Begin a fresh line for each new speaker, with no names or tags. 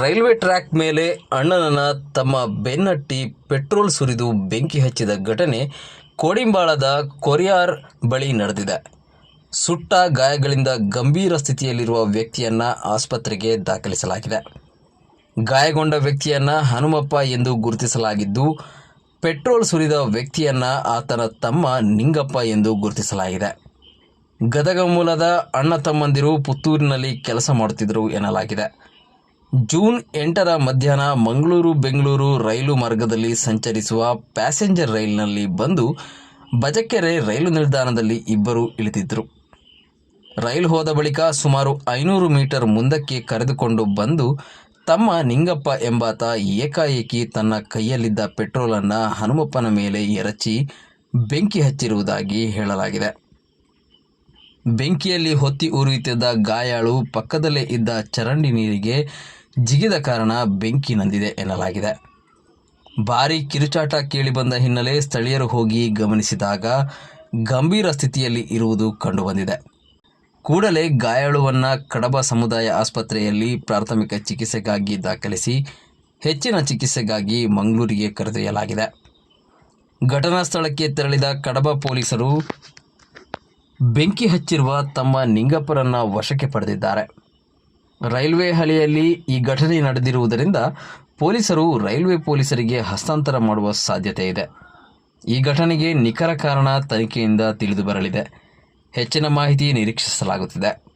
Railway track ಮೇಲೆ ಅಣ್ಣನನ್ನ ತಮ್ಮ ಬೆನ್ನಟ್ಟಿ petrol ಸುರಿದು ಬೆಂಕಿ ಹಚ್ಚಿದ ಘಟನೆ ಕೋಡಿಂಬಾಳದ ಕೊರಿಯಾರ್ ಬಳಿ ನಡೆದಿದೆ. ಸುಟ್ಟ ಗಾಯಗಳಿಂದ ಗಂಭೀರ ಸ್ಥಿತಿಯಲ್ಲಿರುವ ವ್ಯಕ್ತಿಯನ್ನ ಆಸ್ಪತ್ರೆಗೆ ದಾಖಲಿಸಲಾಗಿದೆ. ಗಾಯಗೊಂಡ ವ್ಯಕ್ತಿಯನ್ನ ಹನುಮಪ್ಪ ಎಂದು ಗುರುತಿಸಲಾಗಿದ್ದು, ಪೆಟ್ರೋಲ್ ಸುರಿದ ವ್ಯಕ್ತಿಯನ್ನ ಆತನ ತಮ್ಮ ನಿಂಗಪ್ಪ ಎಂದು ಗುರುತಿಸಲಾಗಿದೆ. ಗದಗ ಮೂಲದ ಅಣ್ಣ ತಮ್ಮಂದಿರು ಪುತ್ತೂರಿನಲ್ಲಿ ಕೆಲಸ ಮಾಡುತ್ತಿದ್ದರು ಎನ್ನಲಾಗಿದೆ. ಜೂನ್ ಎಂಟರ ಮಧ್ಯಾಹ್ನ ಮಂಗಳೂರು ಬೆಂಗಳೂರು ರೈಲು ಮಾರ್ಗದಲ್ಲಿ ಸಂಚರಿಸುವ ಪ್ಯಾಸೆಂಜರ್ ರೈಲಿನಲ್ಲಿ ಬಂದು ಬಜಕೆರೆ ರೈಲು ನಿಲ್ದಾಣದಲ್ಲಿ ಇಬ್ಬರು ಇಳಿದಿದ್ದರು. ರೈಲು ಹೋದ ಬಳಿಕ ಸುಮಾರು ಐನೂರು ಮೀಟರ್ ಮುಂದಕ್ಕೆ ಕರೆದುಕೊಂಡು ಬಂದು ತಮ್ಮ ನಿಂಗಪ್ಪ ಎಂಬಾತ ಏಕಾಏಕಿ ತನ್ನ ಕೈಯಲ್ಲಿದ್ದ ಪೆಟ್ರೋಲನ್ನು ಹನುಮಪ್ಪನ ಮೇಲೆ ಎರಚಿ ಬೆಂಕಿ ಹಚ್ಚಿರುವುದಾಗಿ ಹೇಳಲಾಗಿದೆ. ಬೆಂಕಿಯಲ್ಲಿ ಹೊತ್ತಿ ಉರಿಯುತ್ತಿದ್ದ ಗಾಯಾಳು ಪಕ್ಕದಲ್ಲೇ ಇದ್ದ ಚರಂಡಿ ನೀರಿಗೆ ಜಿಗಿದ ಕಾರಣ ಬೆಂಕಿ ನಂದಿದೆ ಎನ್ನಲಾಗಿದೆ. ಭಾರೀ ಕಿರುಚಾಟ ಕೇಳಿಬಂದ ಹಿನ್ನೆಲೆ ಸ್ಥಳೀಯರು ಹೋಗಿ ಗಮನಿಸಿದಾಗ ಗಂಭೀರ ಸ್ಥಿತಿಯಲ್ಲಿ ಇರುವುದು ಕಂಡುಬಂದಿದೆ. ಕೂಡಲೇ ಗಾಯಾಳುವನ್ನು ಕಡಬ ಸಮುದಾಯ ಆಸ್ಪತ್ರೆಯಲ್ಲಿ ಪ್ರಾಥಮಿಕ ಚಿಕಿತ್ಸೆಗಾಗಿ ದಾಖಲಿಸಿ ಹೆಚ್ಚಿನ ಚಿಕಿತ್ಸೆಗಾಗಿ ಮಂಗಳೂರಿಗೆ ಕರೆದೊಯ್ಯಲಾಗಿದೆ. ಘಟನಾ ಸ್ಥಳಕ್ಕೆ ತೆರಳಿದ ಕಡಬ ಪೊಲೀಸರು ಬೆಂಕಿ ಹಚ್ಚಿರುವ ತಮ್ಮ ನಿಂಗಪ್ಪರನ್ನು ವಶಕ್ಕೆ ಪಡೆದಿದ್ದಾರೆ. ರೈಲ್ವೆ ಹಳಿಯಲ್ಲಿ ಈ ಘಟನೆ ನಡೆದಿರುವುದರಿಂದ ಪೊಲೀಸರು ರೈಲ್ವೆ ಪೊಲೀಸರಿಗೆ ಹಸ್ತಾಂತರ ಮಾಡುವ ಸಾಧ್ಯತೆ ಇದೆ. ಈ ಘಟನೆಗೆ ನಿಖರ ಕಾರಣ ತನಿಖೆಯಿಂದ ತಿಳಿದು ಬರಲಿದೆ. ಹೆಚ್ಚಿನ ಮಾಹಿತಿ ನಿರೀಕ್ಷಿಸಲಾಗುತ್ತಿದೆ.